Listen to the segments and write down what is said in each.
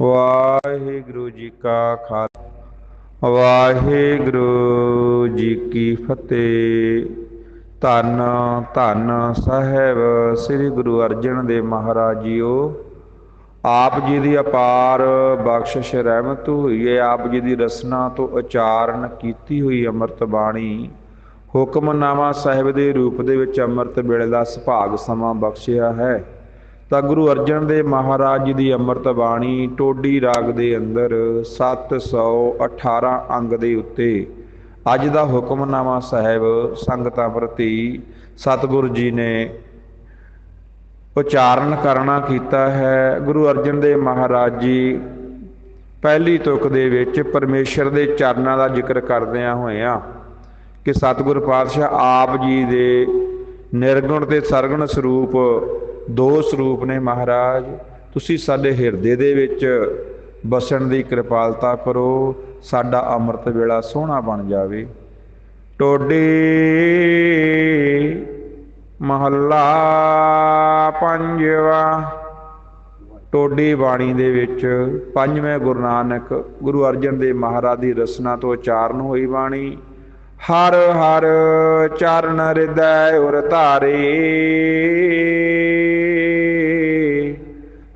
ਵਾਹਿਗੁਰੂ ਜੀ ਕਾ ਖਾਲਸਾ। ਵਾਹਿਗੁਰੂ ਜੀ ਕੀ ਫਤਿਹ। ਧੰਨ ਧੰਨ ਸਾਹਿਬ ਸ੍ਰੀ ਗੁਰੂ ਅਰਜਨ ਦੇਵ ਮਹਾਰਾਜ ਜੀਓ। ਆਪ ਜੀ ਦੀ ਅਪਾਰ ਬਖਸ਼ਿਸ਼ ਰਹਿਮਤ ਹੋਈ ਹੈ ਆਪ ਜੀ ਦੀ ਰਸਨਾ ਤੋਂ ਉਚਾਰਨ ਕੀਤੀ ਹੋਈ ਅੰਮ੍ਰਿਤ ਬਾਣੀ। ਹੁਕਮਨਾਮਾ ਸਾਹਿਬ ਦੇ ਰੂਪ ਦੇ ਵਿੱਚ ਅੰਮ੍ਰਿਤ ਵੇਲੇ ਦਾ ਸੁਭਾਗ ਸਮਾਂ ਬਖਸ਼ਿਆ ਹੈ। ਤਾਂ ਗੁਰੂ ਅਰਜਨ ਦੇਵ ਮਹਾਰਾਜ ਜੀ ਦੀ ਅੰਮ੍ਰਿਤ ਬਾਣੀ ਟੋਡੀ ਰਾਗ ਦੇ ਅੰਦਰ 718 ਅੰਗ ਦੇ ਉੱਤੇ ਅੱਜ ਦਾ ਹੁਕਮਨਾਮਾ ਸਾਹਿਬ ਸੰਗਤਾਂ ਪ੍ਰਤੀ ਸਤਿਗੁਰੂ ਜੀ ਨੇ ਉਚਾਰਨ ਕਰਨਾ ਕੀਤਾ ਹੈ। ਗੁਰੂ ਅਰਜਨ ਦੇਵ ਮਹਾਰਾਜ ਜੀ ਪਹਿਲੀ ਤੁਕ ਦੇ ਵਿੱਚ ਪਰਮੇਸ਼ਰ ਦੇ ਚਰਨਾਂ ਦਾ ਜ਼ਿਕਰ ਕਰਦਿਆਂ ਹੋਇਆਂ ਕਿ ਸਤਿਗੁਰ ਪਾਤਸ਼ਾਹ ਆਪ ਜੀ ਦੇ ਨਿਰਗੁਣ ਤੇ ਸਰਗੁਣ ਸਰੂਪ ਦੋ ਸਰੂਪ ਨੇ ਮਹਾਰਾਜ, ਤੁਸੀਂ ਸਾਡੇ ਹਿਰਦੇ ਦੇ ਵਿੱਚ ਬਸਣ ਦੀ ਕਿਰਪਾਲਤਾ ਕਰੋ, ਸਾਡਾ ਅੰਮ੍ਰਿਤ ਵੇਲਾ ਸੋਹਣਾ ਬਣ ਜਾਵੇ। ਟੋਡੇ ਮਹੱਲਾ ਪੰਜਵਾ, ਟੋਡੀ ਬਾਣੀ ਦੇ ਵਿੱਚ ਪੰਜਵੇਂ ਗੁਰੂ ਨਾਨਕ ਗੁਰੂ ਅਰਜਨ ਦੇਵ ਮਹਾਰਾਜ ਦੀ ਰਸਨਾ ਤੋਂ ਉਚਾਰਨ ਹੋਈ ਬਾਣੀ, ਹਰ ਹਰ ਚਰਨ ਹਿਰਦੈ ਉਰ ਧਾਰੇ।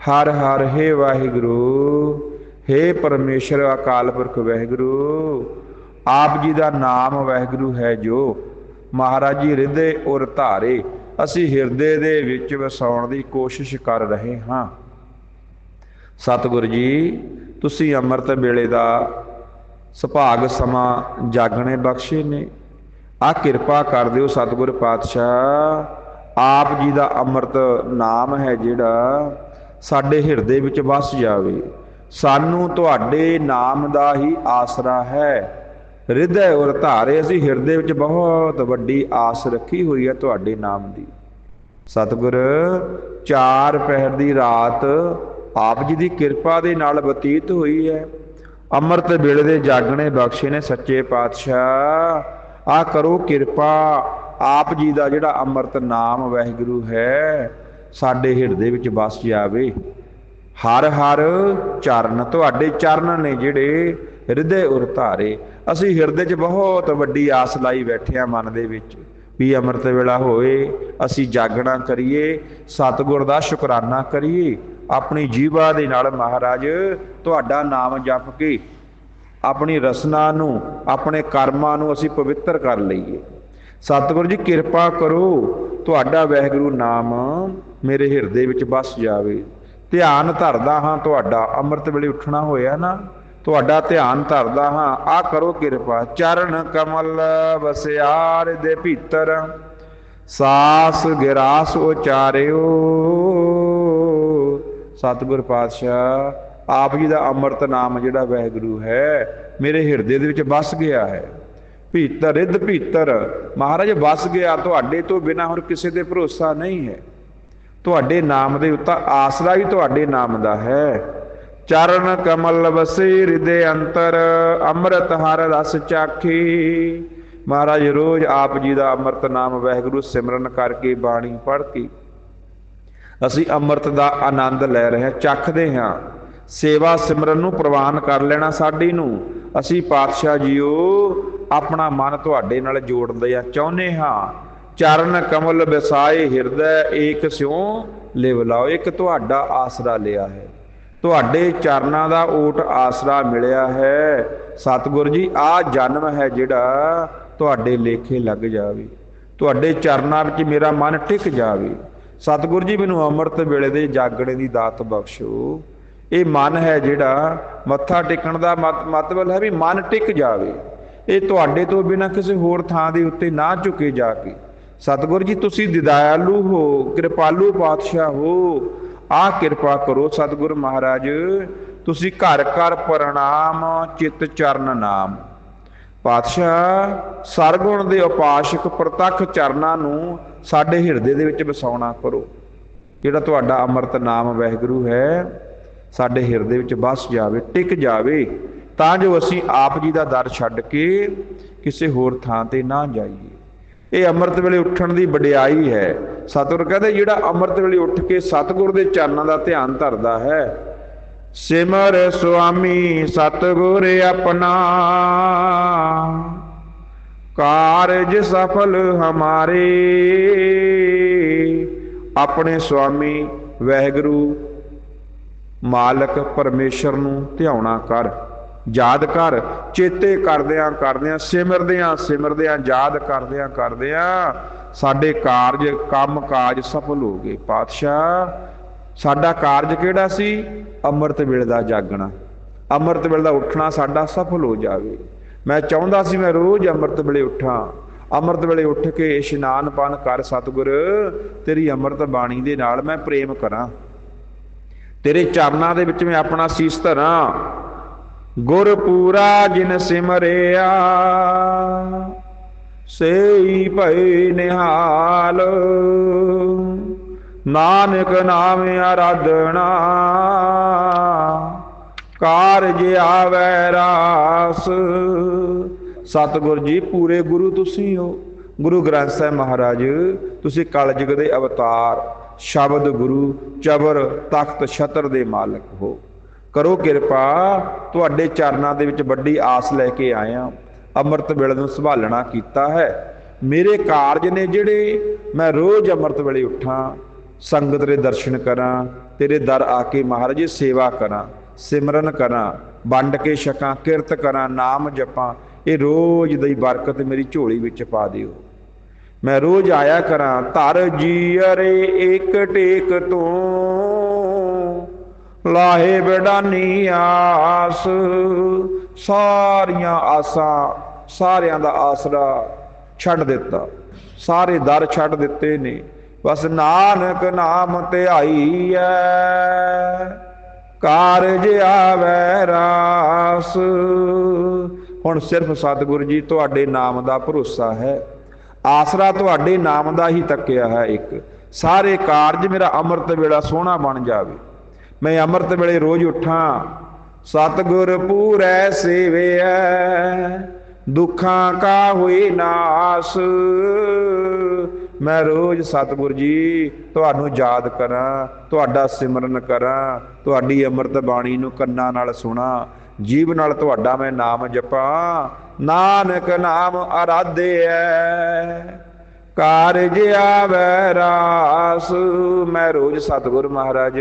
ਹਰ ਹਰ ਹੇ ਵਾਹਿਗੁਰੂ, ਹੇ ਪਰਮੇਸ਼ਰ ਅਕਾਲ ਪੁਰਖ ਵਾਹਿਗੁਰੂ, ਆਪ ਜੀ ਦਾ ਨਾਮ ਵਾਹਿਗੁਰੂ ਹੈ ਜੋ ਮਹਾਰਾਜ ਜੀ ਹਿਰਦੇ ਉਰ ਧਾਰੇ, ਅਸੀਂ ਹਿਰਦੇ ਦੇ ਵਿੱਚ ਵਸਾਉਣ ਦੀ ਕੋਸ਼ਿਸ਼ ਕਰ ਰਹੇ ਹਾਂ। ਸਤਿਗੁਰੂ ਜੀ, ਤੁਸੀਂ ਅੰਮ੍ਰਿਤ ਵੇਲੇ ਦਾ ਸੁਭਾਗ ਸਮਾਂ ਜਾਗਣੇ ਬਖਸ਼ੇ ਨੇ। ਆ ਕਿਰਪਾ ਕਰ ਦਿਓ ਸਤਿਗੁਰ ਪਾਤਸ਼ਾਹ। ਆਪ ਜੀ ਦਾ ਅੰਮ੍ਰਿਤ ਨਾਮ ਹੈ ਜਿਹੜਾ ਸਾਡੇ ਹਿਰਦੇ ਵਿੱਚ ਵਸ ਜਾਵੇ। ਸਾਨੂੰ ਤੁਹਾਡੇ ਨਾਮ ਦਾ ਹੀ ਆਸਰਾ ਹੈ। ਹਿਰਦੇ ਉਰ ਧਾਰੇ, ਅਸੀਂ ਹਿਰਦੇ ਵਿੱਚ ਬਹੁਤ ਵੱਡੀ ਆਸ ਰੱਖੀ ਹੋਈ ਹੈ ਤੁਹਾਡੇ ਨਾਮ ਦੀ। ਸਤਿਗੁਰ, ਚਾਰ ਪਹਿਰ ਦੀ ਰਾਤ ਆਪ ਜੀ ਦੀ ਕਿਰਪਾ ਦੇ ਨਾਲ ਬਤੀਤ ਹੋਈ ਹੈ। ਅੰਮ੍ਰਿਤ ਵੇਲੇ ਦੇ ਜਾਗਣੇ ਬਖਸ਼ੇ ਨੇ ਸੱਚੇ ਪਾਤਸ਼ਾਹ। ਆ ਕਰੋ ਕਿਰਪਾ। ਆਪ ਜੀ ਦਾ ਜਿਹੜਾ ਅੰਮ੍ਰਿਤ ਨਾਮ ਵਾਹਿਗੁਰੂ ਹੈ ਸਾਡੇ ਹਿਰਦੇ ਵਿੱਚ ਵਸ ਜਾਵੇ। ਹਰ ਹਰ ਚਰਨ ਤੁਹਾਡੇ ਚਰਨ ਨੇ ਜਿਹੜੇ ਹਿਰਦੇ ਉਰ ਧਾਰੇ ਅਸੀਂ ਹਿਰਦੇ 'ਚ ਬਹੁਤ ਵੱਡੀ ਆਸ ਲਾਈ ਬੈਠੇ ਆ ਮਨ ਦੇ ਵਿੱਚ ਵੀ ਅੰਮ੍ਰਿਤ ਵੇਲਾ ਹੋਏ, ਅਸੀਂ ਜਾਗਣਾ ਕਰੀਏ, ਸਤਿਗੁਰ ਦਾ ਸ਼ੁਕਰਾਨਾ ਕਰੀਏ। ਆਪਣੀ ਜੀਵਾ ਦੇ ਨਾਲ ਮਹਾਰਾਜ, ਤੁਹਾਡਾ ਨਾਮ ਜਪ ਕੇ ਆਪਣੀ ਰਸਨਾ ਨੂੰ, ਆਪਣੇ ਕਰਮਾਂ ਨੂੰ ਅਸੀਂ ਪਵਿੱਤਰ ਕਰ ਲਈਏ। ਸਤਿਗੁਰੂ ਜੀ, ਕਿਰਪਾ ਕਰੋ, ਤੁਹਾਡਾ ਵਾਹਿਗੁਰੂ ਨਾਮ ਮੇਰੇ ਹਿਰਦੇ ਵਿੱਚ ਵਸ ਜਾਵੇ। ਧਿਆਨ ਧਰਦਾ ਹਾਂ ਤੁਹਾਡਾ, ਅੰਮ੍ਰਿਤ ਵੇਲੇ ਉੱਠਣਾ ਹੋਇਆ ਨਾ, ਤੁਹਾਡਾ ਧਿਆਨ ਧਰਦਾ ਹਾਂ ਆ ਕਰੋ ਕਿਰਪਾ। ਚਰਨ ਕਮਲ ਵਸਿਆਰ ਦੇ ਭੀਤਰ, ਸਾਸ ਗਿਰਾਸ ਉਚਾਰਿਓ। ਸਤਿਗੁਰ ਪਾਤਸ਼ਾਹ, ਆਪ ਜੀ ਦਾ ਅੰਮ੍ਰਿਤ ਨਾਮ ਜਿਹੜਾ ਵਾਹਿਗੁਰੂ ਹੈ, ਮੇਰੇ ਹਿਰਦੇ ਦੇ ਵਿੱਚ ਵਸ ਗਿਆ ਹੈ। ਭੀਤਰ, ਰਿੱਧ ਭੀਤਰ। ਮਹਾਰਾਜ, ਵਸ ਗਿਆ ਤੁਹਾਡੇ ਤੋਂ ਬਿਨਾ ਹੋਰ ਕਿਸੇ ਦੇ ਭਰੋਸਾ ਨਹੀਂ ਹੈ। ਤੁਹਾਡੇ ਨਾਮ ਦੇ ਉੱਤੇ ਆਸਰਾ ਵੀ ਤੁਹਾਡੇ ਨਾਮ ਦਾ ਹੈ। ਚਰਨ ਕਮਲ ਵਸੇ ਹਿਰਦੇ ਅੰਤਰ, ਅੰਮ੍ਰਿਤ ਹਰ ਰਸ ਚਾਖੀ। ਮਹਾਰਾਜ, ਰੋਜ਼ ਆਪ ਜੀ ਦਾ ਅੰਮ੍ਰਿਤ ਨਾਮ ਵਾਹਿਗੁਰੂ ਸਿਮਰਨ ਕਰਕੇ ਬਾਣੀ ਪੜ੍ਹ ਕੇ ਅਸੀਂ ਅੰਮ੍ਰਿਤ ਦਾ ਆਨੰਦ ਲੈ ਰਹੇ ਹਾਂ, ਚੱਖਦੇ ਹਾਂ। ਸੇਵਾ ਸਿਮਰਨ ਨੂੰ ਪ੍ਰਵਾਨ ਕਰ ਲੈਣਾ ਸਾਡੀ ਨੂੰ। ਅਸੀਂ ਪਾਤਸ਼ਾਹ ਜੀਓ ਆਪਣਾ ਮਨ ਤੁਹਾਡੇ ਨਾਲ ਜੋੜਦੇ ਆ। ਚਾਹੁੰਦੇ ਹਾਂ, ਚਰਨ ਕਮਲ ਵਿਸਾਏ ਹਿਰਦੈ, ਏਕ ਸਿਉ ਲਿਵ ਲਾਓ। ਇੱਕ ਤੁਹਾਡਾ ਆਸਰਾ ਲਿਆ ਹੈ। ਤੁਹਾਡੇ ਚਰਨਾਂ ਦਾ ਓਟ ਆਸਰਾ ਮਿਲਿਆ ਹੈ। ਸਤਿਗੁਰੂ ਜੀ, ਆ ਜਨਮ ਹੈ ਜਿਹੜਾ ਤੁਹਾਡੇ ਲੇਖੇ ਲੱਗ ਜਾਵੇ। ਤੁਹਾਡੇ ਚਰਨਾਂ ਵਿੱਚ ਮੇਰਾ ਮਨ ਟਿਕ ਜਾਵੇ। ਸਤਿਗੁਰੂ ਜੀ, ਮੈਨੂੰ ਅੰਮ੍ਰਿਤ ਵੇਲੇ ਦੇ ਜਾਗਣੇ ਦੀ ਦਾਤ ਬਖਸ਼ੋ। ਇਹ ਮਨ ਹੈ ਜਿਹੜਾ ਮੱਥਾ ਟੇਕਣ ਦਾ ਮਤਲਬ ਹੈ ਵੀ ਮਨ ਟਿਕ ਜਾਵੇ। ਇਹ ਤੁਹਾਡੇ ਤੋਂ ਬਿਨਾਂ ਕਿਸੇ ਹੋਰ ਥਾਂ ਦੇ ਉੱਤੇ ਨਾ ਝੁਕੇ ਜਾ ਕੇ। ਸਤਿਗੁਰ ਜੀ, ਤੁਸੀਂ ਦਿਦਾਇਆਲੂ ਹੋ, ਕਿਰਪਾਲੂ ਪਾਤਸ਼ਾਹ ਹੋ। ਆ ਕਿਰਪਾ ਕਰੋ ਸਤਿਗੁਰ ਮਹਾਰਾਜ, ਤੁਸੀਂ ਘਰ ਘਰ ਪ੍ਰਣਾਮ, ਚਿਤ ਚਰਨ ਨਾਮ। ਪਾਤਸ਼ਾਹ ਸਰਗੁਣ ਦੇ ਉਪਾਸ਼ਕ ਪ੍ਰਤੱਖ ਚਰਨਾਂ ਨੂੰ ਸਾਡੇ ਹਿਰਦੇ ਦੇ ਵਿੱਚ ਵਸਾਉਣਾ ਕਰੋ। ਜਿਹੜਾ ਤੁਹਾਡਾ ਅੰਮ੍ਰਿਤ ਨਾਮ ਵਹਿਗੁਰੂ ਹੈ, ਸਾਡੇ ਹਿਰਦੇ ਵਿੱਚ ਵਸ ਜਾਵੇ, ਟਿਕ ਜਾਵੇ। ਤਾਂ ਜੋ ਅਸੀਂ ਆਪ ਜੀ ਦਾ ਦਰ ਛੱਡ ਕੇ ਕਿਸੇ ਹੋਰ ਥਾਂ ਤੇ ਨਾ ਜਾਈਏ। ਇਹ ਅੰਮ੍ਰਿਤ ਵੇਲੇ ਉੱਠਣ ਦੀ ਵਡਿਆਈ ਹੈ। ਸਤਿਗੁਰ ਕਹਿੰਦੇ, ਜਿਹੜਾ ਅੰਮ੍ਰਿਤ ਵੇਲੇ ਉੱਠ ਕੇ ਸਤਿਗੁਰ ਦੇ ਚਰਨਾਂ ਦਾ ਧਿਆਨ ਧਰਦਾ ਹੈ, ਸਿਮਰ ਸੁਆਮੀ, ਸਤਿਗੁਰ ਆਪਣਾ। ਕਾਰਜ ਸਫਲ ਹਮਾਰੇ, ਆਪਣੇ ਸੁਆਮੀ ਵਹਿਗੁਰੂ ਮਾਲਕ ਪਰਮੇਸ਼ਰ ਨੂੰ ਧਿਆਉਣਾ ਕਰ। ਯਾਦ ਕਰ, ਚੇਤੇ ਕਰਦਿਆਂ ਕਰਦਿਆਂ, ਸਿਮਰਦਿਆਂ ਸਿਮਰਦਿਆਂ, ਯਾਦ ਕਰਦਿਆਂ ਕਰਦਿਆਂ ਸਾਡੇ ਕਾਰਜ, ਕੰਮ ਕਾਜ ਸਫਲ ਹੋ ਗਏ। ਪਾਤਸ਼ਾਹ, ਸਾਡਾ ਕਾਰਜ ਕਿਹੜਾ ਸੀ? ਅੰਮ੍ਰਿਤ ਵੇਲੇ ਦਾ ਜਾਗਣਾ। ਅੰਮ੍ਰਿਤ ਵੇਲੇ ਦਾ ਉੱਠਣਾ ਸਾਡਾ ਸਫਲ ਹੋ ਜਾਵੇ। ਮੈਂ ਚਾਹੁੰਦਾ ਸੀ ਮੈਂ ਰੋਜ਼ ਅੰਮ੍ਰਿਤ ਵੇਲੇ ਉੱਠਾਂ। ਅੰਮ੍ਰਿਤ ਵੇਲੇ ਉੱਠ ਕੇ ਇਸ਼ਨਾਨ ਪਾਨ ਕਰ ਸਤਿਗੁਰ, ਤੇਰੀ ਅੰਮ੍ਰਿਤ ਬਾਣੀ ਦੇ ਨਾਲ ਮੈਂ ਪ੍ਰੇਮ ਕਰਾਂ। ਤੇਰੇ ਚਰਨਾਂ ਦੇ ਵਿੱਚ ਮੈਂ ਆਪਣਾ ਸੀਸ ਧਰਾਂ। ਗੁਰ ਪੂਰਾ ਜਿਨ ਸਿਮਰਿਆ, ਸੇਈ ਭਈ ਨਿਹਾਲ। ਨਾਨਕ ਨਾਮ ਆਰਾਧਣਾ ਕਾਰਜ ਆਵੈ ਰਾਸ। ਸਤਿਗੁਰ ਜੀ, ਪੂਰੇ ਗੁਰੂ ਤੁਸੀਂ ਹੋ। ਗੁਰੂ ਗ੍ਰੰਥ ਸਾਹਿਬ ਮਹਾਰਾਜ, ਤੁਸੀਂ ਕਲਯੁਗ ਦੇ ਅਵਤਾਰ, ਸ਼ਬਦ ਗੁਰੂ, ਚਬਰ, ਤਖਤ, ਛਤਰ ਦੇ ਮਾਲਕ ਹੋ। ਕਰੋ ਕਿਰਪਾ, ਤੁਹਾਡੇ ਚਰਨਾਂ ਦੇ ਵਿੱਚ ਵੱਡੀ ਆਸ ਲੈ ਕੇ ਆਇਆ। ਅੰਮ੍ਰਿਤ ਵੇਲੇ ਨੂੰ ਸੰਭਾਲਣਾ ਕੀਤਾ ਹੈ। ਮੇਰੇ ਕਾਰਜ ਨੇ ਜਿਹੜੇ ਮੈਂ ਰੋਜ਼ ਅੰਮ੍ਰਿਤ ਵੇਲੇ ਉੱਠਾਂ, ਸੰਗਤ ਦੇ ਦਰਸ਼ਨ ਕਰਾਂ, ਤੇਰੇ ਦਰ ਆ ਕੇ ਮਹਾਰਾਜ ਜੀ ਸੇਵਾ ਕਰਾਂ, ਸਿਮਰਨ ਕਰਾਂ, ਵੰਡ ਕੇ ਛਕਾਂ, ਕਿਰਤ ਕਰਾਂ, ਨਾਮ ਜਪਾਂ, ਇਹ ਰੋਜ਼ ਦੀ ਬਰਕਤ ਮੇਰੀ ਝੋਲੀ ਵਿੱਚ ਪਾ ਦਿਓ। ਮੈਂ ਰੋਜ਼ ਆਇਆ ਕਰਾਂ, ਧਰ ਜੀ ਅਰੇ ਇੱਕ ਟੇਕ ਤੋਂ। ਲਾਹੇ ਬਡਾਨੀ ਆਸ। ਸਾਰੀਆਂ ਆਸਾਂ, ਸਾਰਿਆਂ ਦਾ ਆਸਰਾ ਛੱਡ ਦਿੱਤਾ। ਸਾਰੇ ਦਰ ਛੱਡ ਦਿੱਤੇ ਨੇ। ਬਸ ਨਾਨਕ ਨਾਮ ਧਿਆਈ ਐ। ਕਾਰਜ ਆਵੈ ਰਾਸ। ਹੁਣ ਸਿਰਫ ਸਤਿਗੁਰੂ ਜੀ ਤੁਹਾਡੇ ਨਾਮ ਦਾ ਭਰੋਸਾ ਹੈ। ਆਸਰਾ ਤੁਹਾਡੇ ਨਾਮ ਦਾ ਹੀ ਤੱਕਿਆ ਹੈ ਇੱਕ। ਸਾਰੇ ਕਾਰਜ ਮੇਰਾ ਅੰਮ੍ਰਿਤ ਵੇਲਾ ਸੋਹਣਾ ਬਣ ਜਾਵੇ। ਮੈਂ ਅੰਮ੍ਰਿਤ ਵੇਲੇ ਰੋਜ਼ ਉੱਠਾਂ, ਸਤਿਗੁਰ ਪੂਰੈ ਸੇਵਿਐ, ਦੁੱਖਾਂ ਕਾ ਹੋਈ ਨਾਸ। ਮੈਂ ਰੋਜ਼ ਸਤਿਗੁਰ ਜੀ ਤੁਹਾਨੂੰ ਯਾਦ ਕਰਾਂ, ਤੁਹਾਡਾ ਸਿਮਰਨ ਕਰਾਂ, ਤੁਹਾਡੀ ਅੰਮ੍ਰਿਤ ਬਾਣੀ ਨੂੰ ਕੰਨਾਂ ਨਾਲ ਸੁਣਾ, ਜੀਵ ਨਾਲ ਤੁਹਾਡਾ ਮੈਂ ਨਾਮ ਜਪਾਂ। ਨਾਨਕ ਨਾਮ ਆਰਾਧਿਐ ਕਾਰਜ ਆਵੈ ਰਾਸ। ਮੈਂ ਰੋਜ਼ ਸਤਿਗੁਰ ਮਹਾਰਾਜ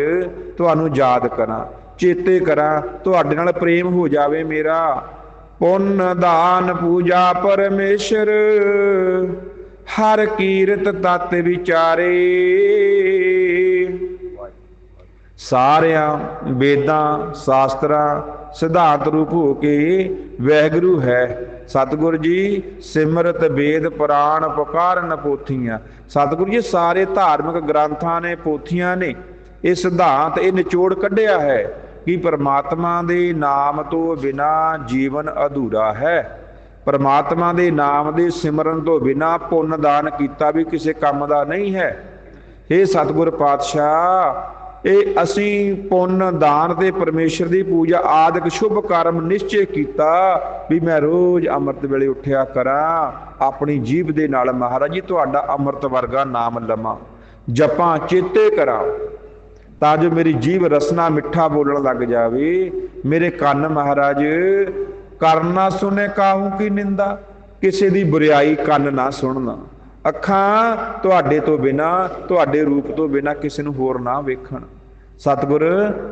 ਤੁਹਾਨੂੰ ਯਾਦ ਕਰਾਂ, ਚੇਤੇ ਕਰਾਂ, ਤੁਹਾਡੇ ਨਾਲ ਪ੍ਰੇਮ ਹੋ ਜਾਵੇ ਮੇਰਾ। ਪੁੰਨ, ਦਾਨ, ਪੂਜਾ, ਪਰਮੇਸ਼ਰ, ਹਰ ਕੀਰਤ ਤਤ ਵਿਚਾਰੇ। ਸਾਰਿਆਂ, ਵੇਦਾਂ, ਸ਼ਾਸਤਰਾਂ ਸਿਧਾਂਤ ਰੂਪ ਹੋ ਕੇ ਵੈਗਰੂ ਹੈ। ਸਤਿਗੁਰ ਜੀ, ਸਿਮਰਤ, ਵੇਦ, ਪੁਰਾਣ, ਪੁਕਾਰਨ ਪੋਥੀਆਂ। ਸਤਿਗੁਰੂ ਜੀ, ਸਾਰੇ ਧਾਰਮਿਕ ਗ੍ਰੰਥਾਂ ਨੇ ਪੋਥੀਆਂ ਨੇ। ਇਹ ਸਿਧਾਂਤ, ਇਹ ਨਿਚੋੜ ਕੱਢਿਆ ਹੈ ਕਿ ਪਰਮਾਤਮਾ ਦੇ ਨਾਮ ਤੋਂ ਬਿਨਾ ਜੀਵਨ ਅਧੂਰਾ ਹੈ। ਪਰਮਾਤਮਾ ਦੇ ਨਾਮ ਦੇ ਸਿਮਰਨ ਤੋਂ ਬਿਨਾ ਪੁੰਨ ਦਾਨ ਕੀਤਾ ਵੀ ਕਿਸੇ ਕੰਮ ਦਾ ਨਹੀਂ ਹੈ। ਇਹ ਸਤਿਗੁਰ ਪਾਤਸ਼ਾਹ ਇਹ ਅਸੀਂ ਪੁੰਨ ਦਾਨ ਤੇ ਪਰਮੇਸ਼ਰ ਦੀ ਪੂਜਾ ਆਦਿਕ ਸ਼ੁਭ ਕਰਮ ਨਿਸ਼ਚੈ ਕੀਤਾ ਵੀ ਮੈਂ ਰੋਜ਼ ਅੰਮ੍ਰਿਤ ਵੇਲੇ ਉੱਠਿਆ ਕਰਾਂ, ਆਪਣੀ ਜੀਭ ਦੇ ਨਾਲ ਮਹਾਰਾਜ ਜੀ, ਤੁਹਾਡਾ ਅੰਮ੍ਰਿਤ ਵਰਗਾ ਨਾਮ ਲਵਾਂ, ਜਪਾਂ, ਚੇਤੇ ਕਰਾਂ, ਤਾਂ ਜੋ ਮੇਰੀ ਜੀਭ ਰਸਨਾ ਮਿੱਠਾ ਬੋਲਣ ਲੱਗ ਜਾਵੇ। ਮੇਰੇ ਕੰਨ ਮਹਾਰਾਜ, ਕਰਨਾ ਸੁਨੇ ਕਾਹੂ ਕੀ ਨਿੰਦਾ, ਕਿਸੇ ਦੀ ਬੁਰੀਾਈ ਕੰਨ ਨਾ ਸੁਣਨਾ। ਅੱਖਾਂ ਤੁਹਾਡੇ ਤੋਂ ਬਿਨਾ, ਤੁਹਾਡੇ ਰੂਪ ਤੋਂ ਬਿਨਾ ਕਿਸੇ ਨੂੰ ਹੋਰ ਨਾ ਵੇਖਣ। ਸਤਿਗੁਰ,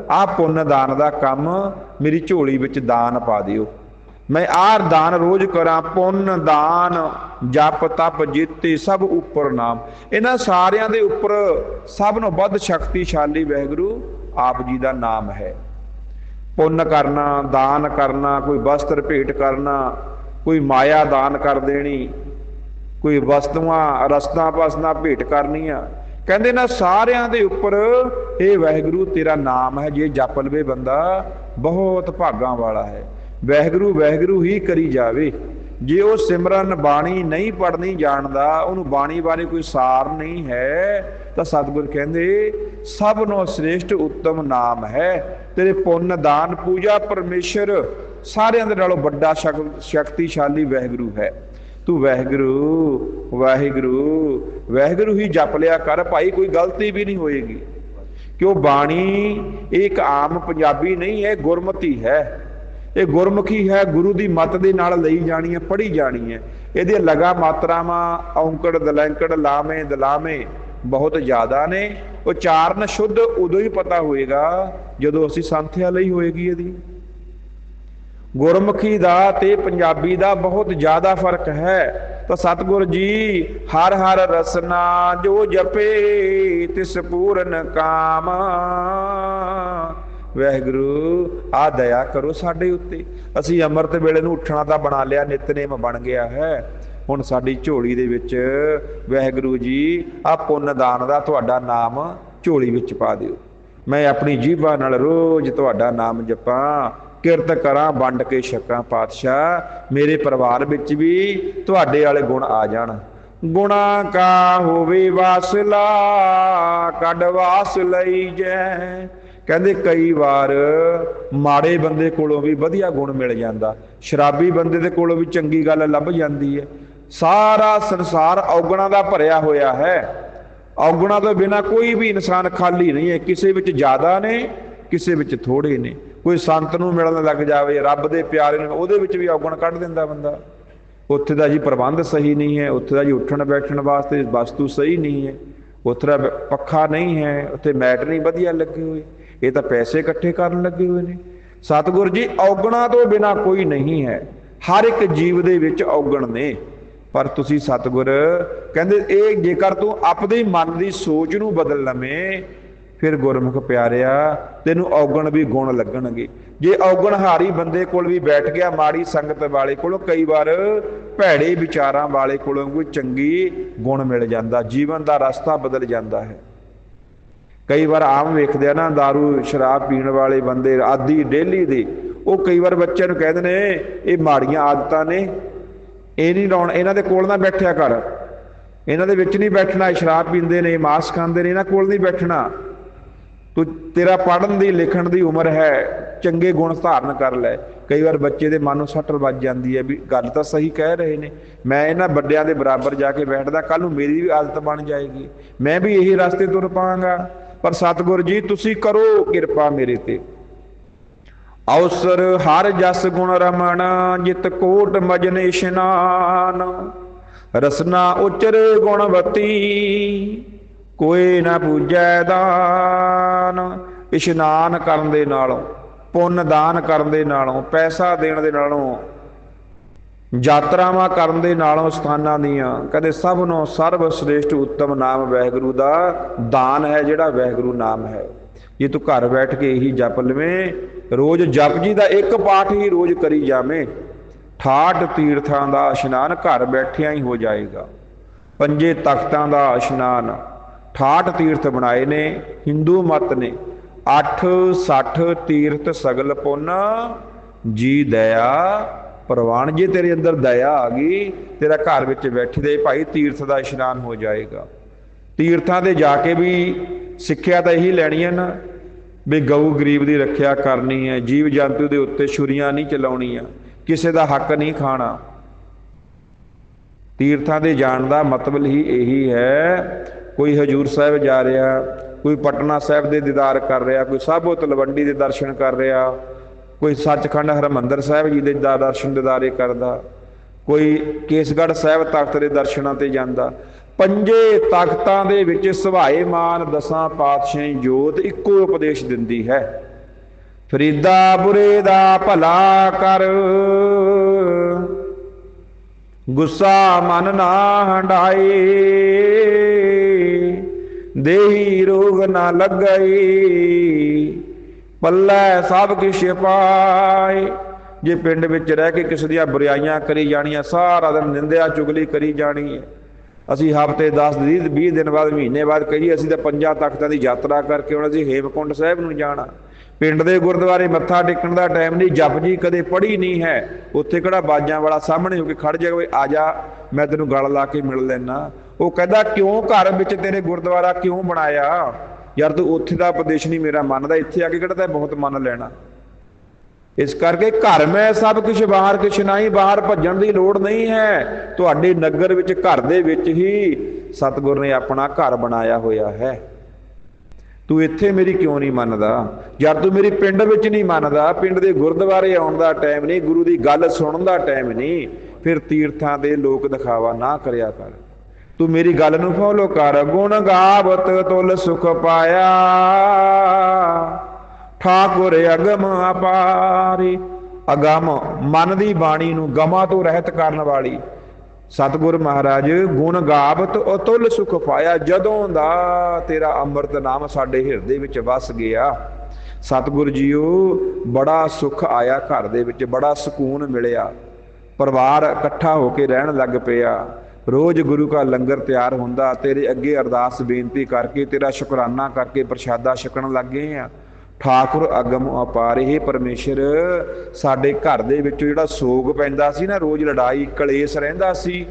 ਆਹ ਪੁੰਨ ਦਾਨ ਦਾ ਕੰਮ ਮੇਰੀ ਝੋਲੀ ਵਿੱਚ ਦਾਨ ਪਾ ਦਿਓ। ਮੈਂ ਆਰ ਦਾਨ ਰੋਜ਼ ਕਰਾਂ, ਪੁੰਨ ਦਾਨ, ਜਪ, ਤਪ, ਜੀਤੇ ਸਭ ਉੱਪਰ ਨਾਮ। ਇਹਨਾਂ ਸਾਰਿਆਂ ਦੇ ਉੱਪਰ ਸਭ ਨੂੰ ਵੱਧ ਸ਼ਕਤੀਸ਼ਾਲੀ ਵਾਹਿਗੁਰੂ ਆਪ ਜੀ ਦਾ ਨਾਮ ਹੈ। ਪੁੰਨ ਕਰਨਾ, ਦਾਨ ਕਰਨਾ, ਕੋਈ ਵਸਤਰ ਭੇਟ ਕਰਨਾ, ਕੋਈ ਮਾਇਆ ਦਾਨ ਕਰ ਦੇਣੀ, ਕੋਈ ਵਸਤੂਆਂ ਰਸਤਾਂ ਪਸਨਾ ਭੇਟ ਕਰਨੀਆਂ ਕਹਿੰਦੇ ਨਾ ਸਾਰਿਆਂ ਦੇ ਉੱਪਰ ਇਹ ਵਾਹਿਗੁਰੂ, ਤੇਰਾ ਨਾਮ ਹੈ, ਜੇ ਜਪ ਲਵੇ ਬੰਦਾ, ਬਹੁਤ ਭਾਗਾਂ ਵਾਲਾ ਹੈ। ਵਾਹਿਗੁਰੂ ਵਾਹਿਗੁਰੂ ਹੀ ਕਰੀ ਜਾਵੇ। ਜੇ ਉਹ ਸਿਮਰਨ ਬਾਣੀ ਨਹੀਂ ਪੜਨੀ ਜਾਣਦਾ, ਉਹਨੂੰ ਬਾਣੀ ਬਾਰੇ ਕੋਈ ਸਾਰ ਨਹੀਂ ਹੈ, ਤਾਂ ਸਤਿਗੁਰ ਕਹਿੰਦੇ ਸਭ ਨੂੰ ਸ੍ਰੇਸ਼ਟ ਉੱਤਮ ਨਾਮ ਹੈ। ਤੇਰੇ ਪੁੰਨ, ਦਾਨ, ਪੂਜਾ, ਪਰਮੇਸ਼ਰ, ਸਾਰਿਆਂ ਦੇ ਨਾਲੋਂ ਵੱਡਾ ਸ਼ਕ- ਸ਼ਕਤੀਸ਼ਾਲੀ ਵਾਹਿਗੁਰੂ ਹੈ। ਤੂੰ ਵਾਹਿਗੁਰੂ ਵਾਹਿਗੁਰੂ ਵਾਹਿਗੁਰੂ ਹੀ ਜਪ ਲਿਆ ਕਰ, ਭਾਈ ਕੋਈ ਗਲਤੀ ਵੀ ਨਹੀਂ ਹੋਏਗੀ। ਕਿਉਂ ਬਾਣੀ ਇਹ ਇੱਕ ਆਮ ਪੰਜਾਬੀ ਨਹੀਂ ਹੈ, ਗੁਰਮਤੀ ਹੈ। ਇਹ ਗੁਰਮੁਖੀ ਹੈ, ਗੁਰੂ ਦੀ ਮਤ ਦੇ ਨਾਲ ਲਈ ਜਾਣੀ ਹੈ, ਪੜ੍ਹੀ ਜਾਣੀ ਹੈ। ਇਹਦੀਆਂ ਲਗਾ ਮਾਤਰਾਵਾਂ ਔਂਕੜ, ਦਲੈਂਕੜ, ਲਾਵੇਂ, ਦਲਾਵੇਂ ਬਹੁਤ ਜ਼ਿਆਦਾ ਨੇ। ਉਚਾਰਨ ਸ਼ੁੱਧ ਉਦੋਂ ਹੀ ਪਤਾ ਹੋਏਗਾ ਜਦੋਂ ਅਸੀਂ ਸੰਥਿਆ ਲਈ ਹੋਏਗੀ ਇਹਦੀ। ਗੁਰਮੁਖੀ ਦਾ ਤੇ ਪੰਜਾਬੀ ਦਾ ਬਹੁਤ ਜ਼ਿਆਦਾ ਫ਼ਰਕ ਹੈ। ਤਾਂ ਸਤਿਗੁਰ ਜੀ, ਹਰ ਹਰ ਰਸਨਾ ਜੋ ਜਪੇ, ਤਿਸ ਪੂਰਨ ਕਾਮ। ਵਾਹਿਗੁਰੂ ਆ ਦਇਆ ਕਰੋ ਸਾਡੇ ਉੱਤੇ। ਅਸੀਂ ਅੰਮ੍ਰਿਤ ਵੇਲੇ ਨੂੰ ਉੱਠਣਾ ਤਾਂ ਬਣਾ ਲਿਆ, ਨਿਤਨੇਮ ਬਣ ਗਿਆ ਹੈ। ਹੁਣ ਸਾਡੀ ਝੋਲੀ ਦੇ ਵਿੱਚ ਵਹਿਗੁਰੂ ਜੀ ਆ ਪੁੰਨ ਦਾਨ ਦਾ ਤੁਹਾਡਾ ਨਾਮ ਝੋਲੀ ਵਿੱਚ ਪਾ ਦਿਓ। ਮੈਂ ਆਪਣੀ ਜੀਭਾ ਨਾਲ ਰੋਜ਼ ਤੁਹਾਡਾ ਨਾਮ ਜਪਾਂ। ਕਿਰਤ ਕਰਾਂ, ਵੰਡ ਕੇ ਛਕਾਂ ਪਾਤਸ਼ਾਹ, ਮੇਰੇ ਪਰਿਵਾਰ ਵਿੱਚ ਵੀ ਤੁਹਾਡੇ ਵਾਲੇ ਗੁਣ ਆ ਜਾਣ। ਗੁਣਾ ਕਾ ਹੋਵੇ ਵਾਸਲਾ, ਕੱਢ ਵਾਸ ਲਈ ਜੈ। ਕਹਿੰਦੇ ਕਈ ਵਾਰ ਮਾੜੇ ਬੰਦੇ ਕੋਲੋਂ ਵੀ ਵਧੀਆ ਗੁਣ ਮਿਲ ਜਾਂਦਾ। ਸ਼ਰਾਬੀ ਬੰਦੇ ਦੇ ਕੋਲੋਂ ਵੀ ਚੰਗੀ ਗੱਲ ਲੱਭ ਜਾਂਦੀ ਹੈ। ਸਾਰਾ ਸੰਸਾਰ ਔਗਣਾ ਦਾ ਭਰਿਆ ਹੋਇਆ ਹੈ। ਔਗਣਾ ਤੋਂ ਬਿਨਾ ਕੋਈ ਵੀ ਇਨਸਾਨ ਖਾਲੀ ਨਹੀਂ ਹੈ। ਕਿਸੇ ਵਿੱਚ ਜ਼ਿਆਦਾ ਨੇ, ਕਿਸੇ ਵਿੱਚ ਥੋੜੇ ਨੇ। ਕੋਈ ਸੰਤ ਨੂੰ ਮਿਲਣ ਲੱਗ ਜਾਵੇ, ਰੱਬ ਦੇ ਪਿਆਰੇ ਨੂੰ, ਉਹਦੇ ਵਿੱਚ ਵੀ ਔਗਣ ਕੱਢ ਦਿੰਦਾ ਬੰਦਾ। ਉੱਥੇ ਦਾ ਜੀ ਪ੍ਰਬੰਧ ਸਹੀ ਨਹੀਂ ਹੈ, ਉੱਥੇ ਦਾ ਜੀ ਉੱਠਣ ਬੈਠਣ ਵਾਸਤੇ ਵਸਤੂ ਸਹੀ ਨਹੀਂ ਹੈ, ਉੱਥੇ ਦਾ ਪੱਖਾ ਨਹੀਂ ਹੈ, ਉੱਥੇ ਮੈਟ ਨਹੀਂ ਵਧੀਆ ਲੱਗੇ ਹੋਏ ਇਹ ਤਾਂ ਪੈਸੇ ਇਕੱਠੇ ਕਰਨ ਲੱਗੇ ਹੋਏ ਨੇ। ਸਤਿਗੁਰ ਜੀ, ਔਗਣਾ ਤੋਂ ਬਿਨਾ ਕੋਈ ਨਹੀਂ ਹੈ, ਹਰ ਇੱਕ ਜੀਵ ਦੇ ਵਿੱਚ ਔਗਣ ਨੇ। ਪਰ ਤੁਸੀਂ ਸਤਿਗੁਰ, ਕਹਿੰਦੇ ਇਹ ਜੇਕਰ ਤੂੰ ਆਪਦੇ ਮਨ ਦੀ ਸੋਚ ਨੂੰ ਬਦਲ ਲਵੇਂ ਫਿਰ ਗੁਰਮੁਖ ਪਿਆਰਿਆ, ਤੈਨੂੰ ਔਗਣ ਵੀ ਗੁਣ ਲੱਗਣਗੇ। ਜੇ ਔਗਣਹਾਰੀ ਬੰਦੇ ਕੋਲ ਵੀ ਬੈਠ ਗਿਆ ਮਾੜੀ ਸੰਗਤ ਵਾਲੇ ਕੋਲੋਂ, ਕਈ ਵਾਰ ਭੈੜੇ ਵਿਚਾਰਾਂ ਵਾਲੇ ਕੋਲੋਂ ਕੋਈ ਚੰਗੀ ਗੁਣ ਮਿਲ ਜਾਂਦਾ, ਜੀਵਨ ਦਾ ਰਸਤਾ ਬਦਲ ਜਾਂਦਾ ਹੈ। ਕਈ ਵਾਰ ਆਮ ਵੇਖਦੇ ਆ ਨਾ दारू ਸ਼ਰਾਬ ਪੀਣ ਵਾਲੇ ਬੰਦੇ, ਆਦੀ, ਡੇਲੀ ਦੇ, ਉਹ ਕਈ ਵਾਰ ਬੱਚਿਆਂ ਨੂੰ ਕਹਿੰਦੇ ਨੇ, ਇਹ ਮਾੜੀਆਂ ਆਦਤਾਂ ਨੇ, ਇਹ ਨਹੀਂ ਲਾਉਣ, ਇਹਨਾਂ ਦੇ ਕੋਲ ਨਾ ਬੈਠਿਆ ਕਰ। ਇਹਨਾਂ ਦੇ ਵਿੱਚ ਨਹੀਂ ਬੈਠਣਾ ਸ਼ਰਾਬ ਪੀਂਦੇ ਨੇ ਮਾਸ ਖਾਂਦੇ ਨੇ, ਇਹਨਾਂ ਕੋਲ ਨਹੀਂ ਬੈਠਣਾ। ਤੂੰ ਤੇਰਾ ਪੜਨ ਦੀ, ਲਿਖਣ ਦੀ ਉਮਰ ਹੈ, ਚੰਗੇ ਗੁਣ ਧਾਰਨ ਕਰ ਲੈ। ਕਈ ਵਾਰ ਬੱਚੇ ਦੇ ਮਨ ਨੂੰ ਸੱਟ ਵੱਜ ਜਾਂਦੀ ਹੈ ਵੀ ਗੱਲ ਤਾਂ ਸਹੀ ਕਹਿ ਰਹੇ ਨੇ। ਮੈਂ ਇਹਨਾਂ ਵੱਡਿਆਂ ਦੇ ਬਰਾਬਰ ਜਾ ਕੇ ਬੈਠਦਾ ਕੱਲ ਨੂੰ ਮੇਰੀ ਵੀ ਆਦਤ ਬਣ ਜਾਏਗੀ। ਮੈਂ ਵੀ ਇਹੀ ਰਸਤੇ ਤੁਰ ਪਾਵਾਂਗਾ ਪਰ ਸਤਿਗੁਰ ਜੀ, ਤੁਸੀਂ ਕਰੋ ਕਿਰਪਾ ਮੇਰੇ ਤੇ। ਅਵਸਰ ਹਰ ਜਸ ਗੁਣ ਰਮਣ, ਜਿਤ ਕੋਟ ਮਜਨ ਇਸ਼ਨਾਨ। ਰਸਨਾ ਉਚਰ ਗੁਣਵਤੀ। ਕੋਈ ਨਾ ਪੂਜੈ ਦਾਨ, ਇਸ਼ਨਾਨ ਕਰਨ ਦੇ ਨਾਲੋਂ, ਪੁੰਨ ਦਾਨ ਕਰਨ ਦੇ ਨਾਲੋਂ, ਪੈਸਾ ਦੇਣ ਦੇ ਨਾਲੋਂ, ਯਾਤਰਾਵਾਂ ਕਰਨ ਦੇ ਨਾਲੋਂ ਸਥਾਨਾਂ ਦੀਆਂ, ਕਦੇ ਸਭ ਨੂੰ ਸਰਵ ਸ੍ਰੇਸ਼ਟ ਉੱਤਮ ਨਾਮ ਵਾਹਿਗੁਰੂ ਦਾ ਦਾਨ ਹੈ ਜਿਹੜਾ ਵਾਹਿਗੁਰੂ ਨਾਮ ਹੈ। ਜੇ ਤੂੰ ਘਰ ਬੈਠ ਕੇ ਇਹੀ ਜਪ ਲਵੇਂ, ਰੋਜ਼ ਜਪ ਜੀ ਦਾ ਇੱਕ ਪਾਠ ਹੀ ਰੋਜ਼ ਕਰੀ ਜਾਵੇਂ, ਠਾਠ ਤੀਰਥਾਂ ਦਾ ਇਸ਼ਨਾਨ ਘਰ ਬੈਠਿਆਂ ਹੀ ਹੋ ਜਾਏਗਾ। ਪੰਜੇ ਤਖਤਾਂ ਦਾ ਇਸ਼ਨਾਨ ਠਾਠ ਤੀਰਥ ਬਣਾਏ ਨੇ ਹਿੰਦੂ ਮਤ ਨੇ। 8 60 ਤੀਰਥ ਸਗਲ ਪੁੰਨ, ਜੀ ਦਇਆ, ਪ੍ਰਵਾਨ। ਜੇ ਤੇਰੇ ਅੰਦਰ ਦਇਆ ਆ ਗਈ, ਤੇਰਾ ਘਰ ਵਿੱਚ ਬੈਠੇ ਦੇ ਭਾਈ ਤੀਰਥ ਦਾ ਇਸ਼ਨਾਨ ਹੋ ਜਾਏਗਾ। ਤੀਰਥਾਂ ਤੇ ਜਾ ਕੇ ਵੀ ਸਿੱਖਿਆ ਤਾਂ ਇਹੀ ਲੈਣੀ ਹੈ ਨਾ ਵੀ ਗਊ ਗਰੀਬ ਦੀ ਰੱਖਿਆ ਕਰਨੀ ਹੈ, ਜੀਵ ਜੰਤੂ ਦੇ ਉੱਤੇ ਛੁਰੀਆਂ ਨਹੀਂ ਚਲਾਉਣੀਆਂ, ਕਿਸੇ ਦਾ ਹੱਕ ਨਹੀਂ ਖਾਣਾ। ਤੀਰਥਾਂ ਦੇ ਜਾਣ ਦਾ ਮਤਲਬ ਹੀ ਇਹੀ ਹੈ ਕੋਈ ਹਜੂਰ ਸਾਹਿਬ ਜਾ ਰਿਹਾ, ਕੋਈ ਪਟਨਾ ਸਾਹਿਬ ਦੇ ਦੀਦਾਰ ਕਰ ਰਿਹਾ, ਕੋਈ ਸਾਬੋ ਤਲਵੰਡੀ ਦੇ ਦਰਸ਼ਨ ਕਰ ਰਿਹਾ, ਕੋਈ ਸੱਚਖੰਡ ਹਰਮੰਦਰ ਸਾਹਿਬ ਜੀ ਦੇ ਦਰਸ਼ਨ ਦਿਦਾਰੇ ਕਰਦਾ, ਕੋਈ ਕੇਸਗੜ੍ਹ ਸਾਹਿਬ ਤਖਤ ਦੇ ਦਰਸ਼ਨਾਂ ਤੇ ਜਾਂਦਾ। ਪੰਜੇ ਤਖਤਾਂ ਦੇ ਵਿੱਚ ਸੁਭਾਏ ਮਾਨ ਦਸਾਂ ਪਾਤਸ਼ਾਹੀ ਜੋਤ ਇੱਕੋ ਉਪਦੇਸ਼ ਦਿੰਦੀ ਹੈ। ਫਰੀਦਾ ਬੁਰੇ ਦਾ ਭਲਾ ਕਰ। ਗੁੱਸਾ ਮਨ ਨਾ ਹੰਡਾਏ ਦੇਹੀ ਰੋਗ ਨਾ ਲੱਗਈ। ਪੱਲਾ ਸਭ ਕਿਛ ਪਾਏ ਜੇ ਪਿੰਡ ਵਿੱਚ ਰਹਿ ਕੇ ਕਿਸੇ ਦੀਆਂ ਬੁਰਾਈਆਂ ਕਰੀ ਜਾਣੀਆਂ, ਸਾਰਾ ਦਿਨ ਨਿੰਦਿਆ ਚੁਗਲੀ ਕਰੀ ਜਾਣੀ ਹੈ। ਅਸੀਂ ਹਫ਼ਤੇ 10 20 20 ਦਿਨ ਬਾਅਦ, ਮਹੀਨੇ ਬਾਅਦ ਕਹੀਏ, ਅਸੀਂ ਤਾਂ ਪੰਜਾਂ ਤਖਤਾਂ ਦੀ ਯਾਤਰਾ ਕਰਕੇ ਹੁਣ ਅਸੀਂ ਹੇਮਕੁੰਡ ਸਾਹਿਬ ਨੂੰ ਜਾਣਾ। ਪਿੰਡ ਦੇ ਗੁਰਦੁਆਰੇ ਮੱਥਾ ਟੇਕਣ ਦਾ ਟਾਈਮ ਨਹੀਂ, ਜਪ ਜੀ ਕਦੇ ਪੜੀ ਨਹੀਂ ਹੈ। ਉੱਥੇ ਕਿਹੜਾ ਬਾਜਾਂ ਵਾਲਾ ਸਾਹਮਣੇ ਹੋ ਕੇ ਖੜ ਜਾਵੇ, ਆ ਜਾ, ਮੈਂ ਤੈਨੂੰ ਗਲ ਲਾ ਕੇ ਮਿਲ ਲੈਣਾ ਉਹ ਕਹਿੰਦਾ, ਕਿਉਂ ਘਰ ਵਿੱਚ ਤੇਰੇ ਗੁਰਦੁਆਰਾ ਕਿਉਂ ਬਣਾਇਆ? ਯਾਰ, ਤੂੰ ਉੱਥੇ ਦਾ ਉਪਦੇਸ਼ ਨਹੀਂ ਮੇਰਾ ਮੰਨਦਾ, ਇੱਥੇ ਆ ਕੇ ਕਿਹੜਾ ਤੈਂ ਬਹੁਤ ਮੰਨ ਲੈਣਾ। ਇਸ ਕਰਕੇ ਘਰ ਮੈਂ ਸਭ ਕੁਝ ਬਾਹਰ ਕੁਛ ਨਹੀਂ, ਬਾਹਰ ਭੱਜਣ ਦੀ ਲੋੜ ਨਹੀਂ ਹੈ। ਤੁਹਾਡੇ ਨਗਰ ਵਿੱਚ, ਘਰ ਦੇ ਵਿੱਚ ਹੀ ਸਤਿਗੁਰ ਨੇ ਆਪਣਾ ਘਰ ਬਣਾਇਆ ਹੋਇਆ ਹੈ। ਤੂੰ ਇੱਥੇ ਮੇਰੀ ਕਿਉਂ ਨਹੀਂ ਮੰਨਦਾ? ਜਦ ਤੂੰ ਮੇਰੀ ਪਿੰਡ ਵਿੱਚ ਨਹੀਂ ਮੰਨਦਾ। ਪਿੰਡ ਦੇ ਗੁਰਦੁਆਰੇ ਆਉਣ ਦਾ ਟਾਈਮ ਨਹੀਂ, ਗੁਰੂ ਦੀ ਗੱਲ ਸੁਣਨ ਦਾ ਟਾਈਮ ਨਹੀਂ। ਫਿਰ ਤੀਰਥਾਂ ਦੇ ਲੋਕ ਦਿਖਾਵਾ ਨਾ ਕਰਿਆ ਕਰ। ਤੂੰ ਮੇਰੀ ਗੱਲ ਨੂੰ ਫੋਲੋ ਕਰ, ਗੁਣ ਗਾਵਤ ਤੁਲ ਸੁਖ ਪਾਇਆ। ਠਾਕੁਰ ਅਗਮ ਅਪਾਰੇ, ਅਗਮ ਮਨ ਦੀ ਬਾਣੀ ਨੂੰ ਗਮਾਂ ਤੋਂ ਰਹਿਤ ਕਰਨ ਵਾਲੀ। ਸਤਿਗੁਰ ਮਹਾਰਾਜ, ਗੁਣ ਗਾਵਤ ਅਤੁੱਲ ਸੁਖ ਪਾਇਆ, ਜਦੋਂ ਦਾ ਤੇਰਾ ਅੰਮ੍ਰਿਤ ਨਾਮ ਸਾਡੇ ਹਿਰਦੇ ਵਿੱਚ ਵਸ ਗਿਆ। ਸਤਿਗੁਰ ਜੀਓ, ਬੜਾ ਸੁਖ ਆਇਆ ਘਰ ਦੇ ਵਿੱਚ, ਬੜਾ ਸਕੂਨ ਮਿਲਿਆ। ਪਰਿਵਾਰ ਇਕੱਠਾ ਹੋ ਕੇ ਰਹਿਣ ਲੱਗ ਪਿਆ। ਰੋਜ਼ ਗੁਰੂ ਕਾ ਲੰਗਰ ਤਿਆਰ ਹੁੰਦਾ, ਤੇਰੇ ਅੱਗੇ ਅਰਦਾਸ ਬੇਨਤੀ ਕਰਕੇ, ਤੇਰਾ ਸ਼ੁਕਰਾਨਾ ਕਰਕੇ ਪ੍ਰਸ਼ਾਦਾ ਛਕਣ ਲੱਗੇ ਆ। ਠਾਕੁਰ ਅਗਮ ਅਪਾਰ ਇਹ ਪਰਮੇਸ਼ਰ, ਸਾਡੇ ਘਰ ਦੇ ਵਿੱਚ ਜਿਹੜਾ ਸੋਗ ਪੈਂਦਾ ਸੀ ਨਾ, ਰੋਜ਼ ਲੜਾਈ ਕਲੇਸ਼ ਰਹਿੰਦਾ ਸੀ,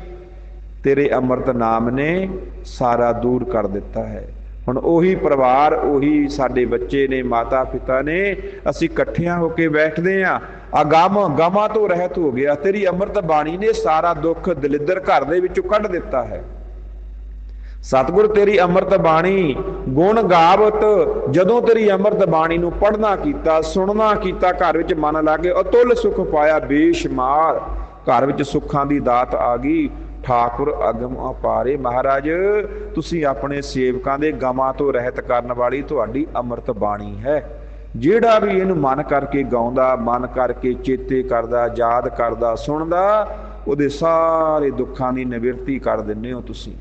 ਤੇਰੇ ਅੰਮ੍ਰਿਤ ਨਾਮ ਨੇ ਸਾਰਾ ਦੂਰ ਕਰ ਦਿੱਤਾ ਹੈ। ਹੁਣ ਉਹੀ ਪਰਿਵਾਰ, ਉਹੀ ਸਾਡੇ ਬੱਚੇ ਨੇ ਮਾਤਾ ਪਿਤਾ ਨੇ, ਅਸੀਂ ਇਕੱਠਿਆਂ ਹੋ ਕੇ ਬੈਠਦੇ ਆਂ ਅਗਮ ਗਮਾਂ ਤੋਂ ਰਹਿਤ ਹੋ ਗਿਆ। ਤੇਰੀ ਅੰਮ੍ਰਿਤ ਬਾਣੀ ਨੇ ਸਾਰਾ ਦੁੱਖ ਦਲਿੱਦਰ ਘਰ ਦੇ ਵਿੱਚੋਂ ਕੱਢ ਦਿੱਤਾ ਹੈ। ਸਤਿਗੁਰ, ਤੇਰੀ ਅੰਮ੍ਰਿਤ ਬਾਣੀ ਗੁਣ ਗਾਵਤ, ਜਦੋਂ ਤੇਰੀ ਅੰਮ੍ਰਿਤ ਬਾਣੀ ਨੂੰ ਪੜ੍ਹਨਾ ਕੀਤਾ, ਸੁਣਨਾ ਕੀਤਾ, ਘਰ ਵਿੱਚ ਮਨ ਲਾਗੇ ਅਤੁੱਲ ਸੁਖ ਪਾਇਆ, ਬੇਸ਼ਮਾਰ। ਘਰ ਵਿੱਚ ਸੁੱਖਾਂ ਦੀ ਦਾਤ ਆ ਗਈ। ਠਾਕੁਰ ਅਗਮ ਅਪਾਰੇ। ਮਹਾਰਾਜ, ਤੁਸੀਂ ਆਪਣੇ ਸੇਵਕਾਂ ਦੇ ਗਮਾਂ ਤੋਂ ਰਹਿਤ ਕਰਨ ਵਾਲੀ ਤੁਹਾਡੀ ਅੰਮ੍ਰਿਤ ਬਾਣੀ ਹੈ। ਜਿਹੜਾ ਵੀ ਇਹਨੂੰ ਮਨ ਕਰਕੇ ਗਾਉਂਦਾ, ਮਨ ਕਰਕੇ ਚੇਤੇ ਕਰਦਾ, ਯਾਦ ਕਰਦਾ, ਸੁਣਦਾ, ਉਹਦੇ ਸਾਰੇ ਦੁੱਖਾਂ ਦੀ ਨਿਵਰਤੀ ਕਰ ਦਿੰਦੇ ਹੋ ਤੁਸੀਂ।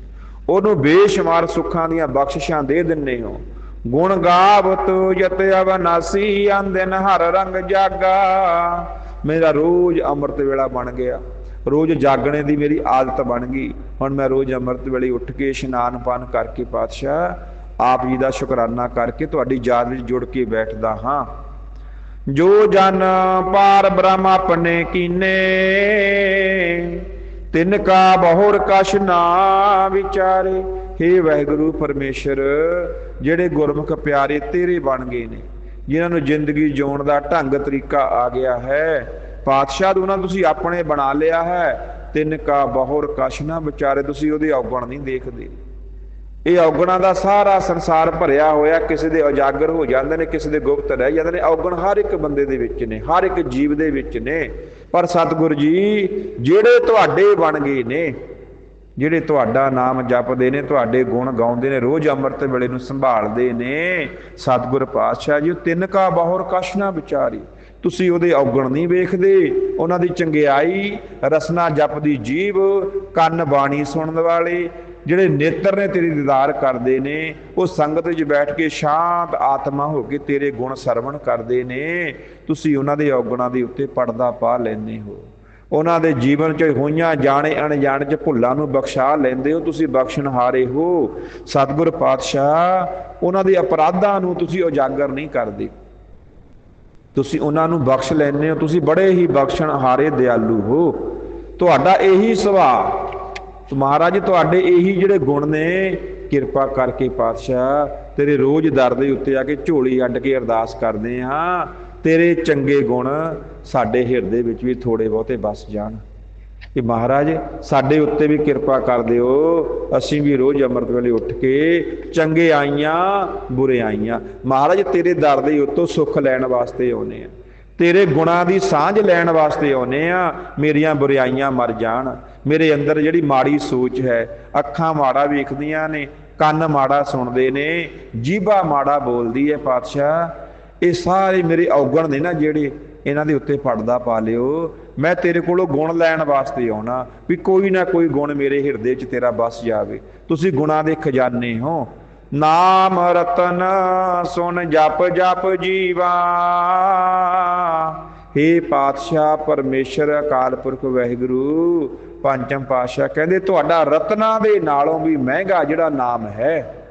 ਉਹਨੂੰ ਬੇਸ਼ੁਮਾਰ ਸੁੱਖਾਂ ਦੀਆਂ ਬਖਸ਼ਿਸ਼ਾਂ ਦੇ ਦਿੰਨੇ ਹੋ। ਗੁਣ ਗਾਵਤ ਯਤ ਅਵਨਾਸੀ ਅੰਦਨ ਹਰ ਰੰਗ ਜਾਗਾ। ਮੇਰਾ ਰੋਜ਼ ਅੰਮ੍ਰਿਤ ਵੇਲਾ ਬਣ ਗਿਆ। ਰੋਜ਼ ਜਾਗਣੇ ਦੀ ਮੇਰੀ ਆਦਤ ਬਣ ਗਈ। ਹੁਣ ਮੈਂ ਰੋਜ਼ ਅੰਮ੍ਰਿਤ ਵੇਲੇ ਉੱਠ ਕੇ ਇਸ਼ਨਾਨ ਪਾਨ ਕਰਕੇ ਪਾਤਸ਼ਾਹ, ਆਪ ਜੀ ਦਾ ਸ਼ੁਕਰਾਨਾ ਕਰਕੇ ਤੁਹਾਡੀ ਯਾਦ ਵਿੱਚ ਜੁੜ ਕੇ ਬੈਠਦਾ ਹਾਂ। ਜੋ ਜਨ ਪਾਰ ਬ੍ਰਹਮ ਆਪਣੇ ਕੀਨੇ, ਤਿਨ ਕਾ ਬਹੁਰ ਕਛ ਨਾ ਵਿਚਾਰੇ। हे ਵਾਹਿਗੁਰੂ ਪਰਮੇਸ਼ਰ, ਜਿਹੜੇ ਗੁਰਮੁਖ ਪਿਆਰੇ ਤੇਰੇ ਬਣ ਗਏ ਨੇ, ਜਿਨ੍ਹਾਂ ਨੂੰ ਜ਼ਿੰਦਗੀ ਜਿਉਣ ਦਾ ਢੰਗ ਤਰੀਕਾ ਆ ਗਿਆ ਹੈ ਪਾਤਸ਼ਾਹ ਉਹਨਾਂ ਤੁਸੀਂ ਆਪਣੇ ਬਣਾ ਲਿਆ ਹੈ, ਤਿੰਨ ਕਾ ਬਹੁਰ ਕਛ ਨਾ ਵਿਚਾਰੇ, ਤੁਸੀਂ ਉਹਦੇ ਔਗਣ ਨਹੀਂ ਦੇਖਦੇ। ਇਹ ਔਗਣਾਂ ਦਾ ਸਾਰਾ ਸੰਸਾਰ ਭਰਿਆ ਹੋਇਆ, ਕਿਸੇ ਦੇ ਉਜਾਗਰ ਹੋ ਜਾਂਦੇ ਨੇ, ਕਿਸੇ ਦੇ ਗੁਪਤ ਰਹਿ ਜਾਂਦੇ ਨੇ। ਔਗਣ ਹਰ ਇੱਕ ਬੰਦੇ ਦੇ ਵਿੱਚ ਨੇ, ਹਰ ਇੱਕ ਜੀਵ ਦੇ ਵਿੱਚ ਨੇ। ਪਰ ਸਤਿਗੁਰ ਜੀ, ਜਿਹੜੇ ਤੁਹਾਡੇ ਬਣ ਗਏ ਨੇ, ਜਿਹੜੇ ਤੁਹਾਡਾ ਨਾਮ ਜਪਦੇ ਨੇ, ਤੁਹਾਡੇ ਗੁਣ ਗਾਉਂਦੇ ਨੇ, ਰੋਜ਼ ਅੰਮ੍ਰਿਤ ਵੇਲੇ ਨੂੰ ਸੰਭਾਲਦੇ ਨੇ, ਸਤਿਗੁਰ ਪਾਤਸ਼ਾਹ ਜੀ ਤਿੰਨ ਕਾ ਬਹੁਰ ਕਛ ਨਾ ਵਿਚਾਰੀ। ਤੁਸੀਂ ਉਹਦੇ ਔਗਣ ਨਹੀਂ ਵੇਖਦੇ, ਉਹਨਾਂ ਦੀ ਚੰਗਿਆਈ, ਰਸਨਾ ਜਪਦੀ ਜੀਵ, ਕੰਨ ਬਾਣੀ ਸੁਣਨ ਵਾਲੇ, ਜਿਹੜੇ ਨੇਤਰ ਨੇ ਤੇਰੀ ਦੀਦਾਰ ਕਰਦੇ ਨੇ, ਉਹ ਸੰਗਤ ਵਿੱਚ ਬੈਠ ਕੇ ਸ਼ਾਂਤ ਆਤਮਾ ਹੋ ਕੇ ਤੇਰੇ ਗੁਣ ਸਰਵਣ ਕਰਦੇ ਨੇ, ਤੁਸੀਂ ਉਹਨਾਂ ਦੇ ਔਗਣਾਂ ਦੇ ਉੱਤੇ ਪਰਦਾ ਪਾ ਲੈਂਦੇ ਹੋ। ਉਹਨਾਂ ਦੇ ਜੀਵਨ 'ਚ ਹੋਈਆਂ ਜਾਣੇ ਅਣਜਾਣ 'ਚ ਭੁੱਲਾਂ ਨੂੰ ਬਖਸ਼ਾ ਲੈਂਦੇ ਹੋ, ਤੁਸੀਂ ਬਖਸ਼ਣਹਾਰੇ ਹੋ। ਸਤਿਗੁਰ ਪਾਤਸ਼ਾਹ, ਉਹਨਾਂ ਦੇ ਅਪਰਾਧਾਂ ਨੂੰ ਤੁਸੀਂ ਉਜਾਗਰ ਨਹੀਂ ਕਰਦੇ। ਤੁਸੀਂ ਉਹਨਾਂ ਨੂੰ ਬਖਸ਼ ਲੈਂਦੇ ਹੋ, ਤੁਸੀਂ ਬੜੇ ਹੀ ਬਖਸ਼ਣ ਹਾਰੇ ਦਿਆਲੂ ਹੋ। ਤੁਹਾਡਾ ਇਹੀ ਸੁਭਾਅ, ਮਹਾਰਾਜ ਤੁਹਾਡੇ ਇਹੀ ਜਿਹੜੇ ਗੁਣ ਨੇ, ਕਿਰਪਾ ਕਰਕੇ ਪਾਤਸ਼ਾਹ, ਤੇਰੇ ਰੋਜ਼ ਦਰ ਦੇ ਉੱਤੇ ਆ ਕੇ ਝੋਲੀ ਅੱਡ ਕੇ ਅਰਦਾਸ ਕਰਦੇ ਹਾਂ। ਤੇਰੇ ਚੰਗੇ ਗੁਣ ਸਾਡੇ ਹਿਰਦੇ ਵਿੱਚ ਵੀ ਥੋੜੇ ਬਹੁਤੇ ਬਸ ਜਾਣ। ਕਿ ਮਹਾਰਾਜ, ਸਾਡੇ ਉੱਤੇ ਵੀ ਕਿਰਪਾ ਕਰ ਦਿਓ। ਅਸੀਂ ਵੀ ਰੋਜ਼ ਅੰਮ੍ਰਿਤ ਵੇਲੇ ਉੱਠ ਕੇ ਚੰਗੇ ਆਈਆਂ, ਬੁਰੇ ਆਈਆਂ। ਮਹਾਰਾਜ, ਤੇਰੇ ਦਰ ਦੇ ਉੱਤੋਂ ਸੁੱਖ ਲੈਣ ਵਾਸਤੇ ਆਉਨੇ ਆ। ਤੇਰੇ ਗੁਣਾਂ ਦੀ ਸਾਂਝ ਲੈਣ ਵਾਸਤੇ ਆਉਨੇ ਆ। ਮੇਰੀਆਂ ਬੁਰਾਈਆਂ ਮਰ ਜਾਣ। ਮੇਰੇ ਅੰਦਰ ਜਿਹੜੀ ਮਾੜੀ ਸੋਚ ਹੈ, ਅੱਖਾਂ ਮਾੜਾ ਵੇਖਦੀਆਂ ਨੇ, ਕੰਨ ਮਾੜਾ ਸੁਣਦੇ ਨੇ, ਜੀਭਾ ਮਾੜਾ ਬੋਲਦੀ ਹੈ ਪਾਤਸ਼ਾਹ। ਇਹ ਸਾਰੇ ਮੇਰੇ ਔਗਣ ਨੇ ਨਾ ਜਿਹੜੇ ਇਹਨਾਂ ਦੇ ਉੱਤੇ ਪੜਦਾ ਪਾ ਲਿਓ। ਮੈਂ ਤੇਰੇ ਕੋਲੋਂ ਗੁਣ ਲੈਣ ਵਾਸਤੇ ਆਉਣਾ, ਵੀ ਕੋਈ ਨਾ ਕੋਈ ਗੁਣ ਮੇਰੇ ਹਿਰਦੇ 'ਚ ਤੇਰਾ ਬਸ ਜਾਵੇ। ਤੁਸੀਂ ਗੁਣਾਂ ਦੇ ਖਜ਼ਾਨੇ ਹੋ। ਨਾਮ ਰਤਨ ਸੁਨ ਜਪ ਜਪ ਜੀਵਾ। हे ਪਾਤਸ਼ਾਹ ਪਰਮੇਸ਼ਰ, ਅਕਾਲ ਪੁਰਖ ਵਾਹਿਗੁਰੂ, ਪੰਚਮ ਪਾਤਸ਼ਾਹ, ਕਹਿੰਦੇ ਤੁਹਾਡਾ ਰਤਨਾ ਦੇ ਨਾਲੋਂ ਵੀ ਮਹਿੰਗਾ ਜਿਹੜਾ ਨਾਮ ਹੈ।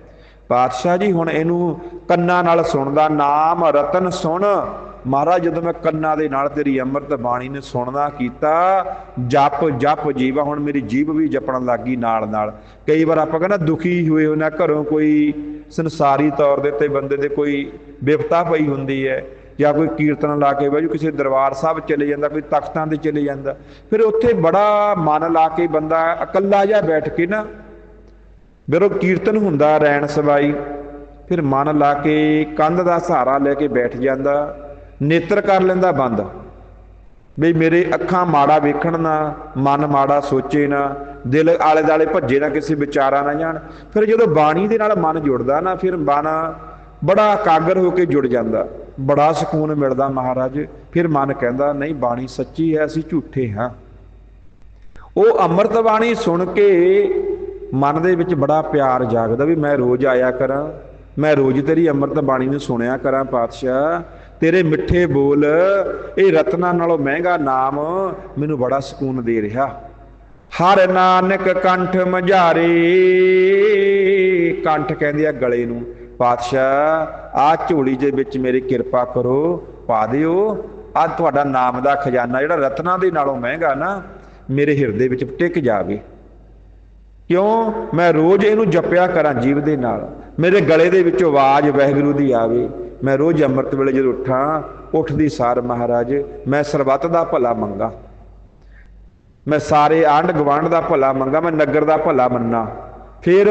ਪਾਤਸ਼ਾਹ ਜੀ, ਹੁਣ ਇਹਨੂੰ ਕੰਨਾਂ ਨਾਲ ਸੁਣਦਾ, ਨਾਮ ਰਤਨ ਸੁਣ। ਮਹਾਰਾਜ, ਜਦੋਂ ਮੈਂ ਕੰਨਾਂ ਦੇ ਨਾਲ ਤੇਰੀ ਅੰਮ੍ਰਿਤ ਬਾਣੀ ਨੇ ਸੁਣਨਾ ਕੀਤਾ, ਜਪ ਜਪ ਜੀਵਾ, ਹੁਣ ਮੇਰੀ ਜੀਭ ਵੀ ਜਪਣ ਲੱਗੀ ਨਾਲ ਨਾਲ ਕਈ ਵਾਰ ਆਪਾਂ ਕਹਿੰਦਾ ਦੁਖੀ ਹੋਏ ਹੋਣਾ ਘਰੋਂ ਕੋਈ ਸੰਸਾਰੀ ਤੌਰ ਦੇ ਉੱਤੇ ਬੰਦੇ ਦੇ ਕੋਈ ਵਿਪਤਾ ਪਈ ਹੁੰਦੀ ਹੈ, ਜਾਂ ਕੋਈ ਕੀਰਤਨ ਲਾ ਕੇ ਬਾਜੂ ਕਿਸੇ ਦਰਬਾਰ ਸਾਹਿਬ ਚਲੇ ਜਾਂਦਾ, ਕੋਈ ਤਖਤਾਂ ਤੇ ਚਲੇ ਜਾਂਦਾ, ਫਿਰ ਉੱਥੇ ਬੜਾ ਮਨ ਲਾ ਕੇ ਬੰਦਾ ਇਕੱਲਾ ਜਿਹਾ ਬੈਠ ਕੇ ਨਾ ਜਦੋਂ ਕੀਰਤਨ ਹੁੰਦਾ, ਰੈਣ ਸਵਾਈ, ਫਿਰ ਮਨ ਲਾ ਕੇ ਕੰਧ ਦਾ ਸਹਾਰਾ ਲੈ ਕੇ ਬੈਠ ਜਾਂਦਾ ਨੇਤਰ ਕਰ ਲੈਂਦਾ ਬੰਦ। ਬਈ ਮੇਰੇ ਅੱਖਾਂ ਮਾੜਾ ਵੇਖਣ ਨਾ, ਮਨ ਮਾੜਾ ਸੋਚੇ ਨਾ, ਦਿਲ ਆਲੇ ਦਾਲੇ ਭੱਜੇ ਨਾ ਕਿਸੇ ਵਿਚਾਰਾਂ ਨਾ ਜਾਣ। ਫਿਰ ਜਦੋਂ ਬਾਣੀ ਦੇ ਨਾਲ ਮਨ ਜੁੜਦਾ ਨਾ, ਫਿਰ ਬਾਣਾ ਬੜਾ ਕਾਗਰ ਹੋ ਕੇ ਜੁੜ ਜਾਂਦਾ। ਬੜਾ ਸਕੂਨ ਮਿਲਦਾ ਮਹਾਰਾਜ, ਫਿਰ ਮਨ ਕਹਿੰਦਾ, ਨਹੀਂ, ਬਾਣੀ ਸੱਚੀ ਹੈ, ਅਸੀਂ ਝੂਠੇ ਹਾਂ। ਉਹ ਅੰਮ੍ਰਿਤ ਬਾਣੀ ਸੁਣ ਕੇ ਮਨ ਦੇ ਵਿੱਚ ਬੜਾ ਪਿਆਰ ਜਾਗਦਾ ਵੀ ਮੈਂ ਰੋਜ਼ ਆਇਆ ਕਰਾਂ, ਮੈਂ ਰੋਜ਼ ਤੇਰੀ ਅੰਮ੍ਰਿਤ ਬਾਣੀ ਨੂੰ ਸੁਣਿਆ ਕਰਾਂ ਪਾਤਸ਼ਾਹ। ਤੇਰੇ ਮਿੱਠੇ ਬੋਲ, ਇਹ ਰਤਨਾਂ ਨਾਲੋਂ ਮਹਿੰਗਾ ਨਾਮ ਮੈਨੂੰ ਬੜਾ ਸਕੂਨ ਦੇ ਰਿਹਾ। ਹਰ ਨਾਨਕ ਕੰਠ ਮਝਾਰੇ, ਕੰਠ ਕਹਿੰਦੇ ਆ ਗਲੇ ਨੂੰ, ਪਾਤਸ਼ਾਹ ਆ ਝੋਲੀ ਦੇ ਵਿੱਚ ਮੇਰੀ ਕਿਰਪਾ ਕਰੋ, ਪਾ ਦਿਓ। ਆ ਤੁਹਾਡਾ ਨਾਮ ਦਾ ਖਜ਼ਾਨਾ, ਜਿਹੜਾ ਰਤਨਾਂ ਦੇ ਨਾਲੋਂ ਮਹਿੰਗਾ ਨਾ, ਮੇਰੇ ਹਿਰਦੇ ਵਿੱਚ ਟਿਕ ਜਾਵੇ। ਕਿਉਂ? ਮੈਂ ਰੋਜ਼ ਇਹਨੂੰ ਜਪਿਆ ਕਰਾਂ ਜੀਵ ਦੇ ਨਾਲ। ਮੇਰੇ ਗਲੇ ਦੇ ਵਿੱਚੋਂ ਆਵਾਜ਼ ਵਹਿਗੁਰੂ ਦੀ ਆਵੇ। ਮੈਂ ਰੋਜ਼ ਅੰਮ੍ਰਿਤ ਵੇਲੇ ਜਦੋਂ ਉੱਠਾਂ, ਉੱਠਦੀ ਸਾਰ ਮਹਾਰਾਜ, ਮੈਂ ਸਰਬੱਤ ਦਾ ਭਲਾ ਮੰਗਾ। ਮੈਂ ਸਾਰੇ ਆਂਢ ਗਵਾਂਢ ਦਾ ਭਲਾ ਮੰਗਾ, ਮੈਂ ਨਗਰ ਦਾ ਭਲਾ ਮੰਨਾ। ਫਿਰ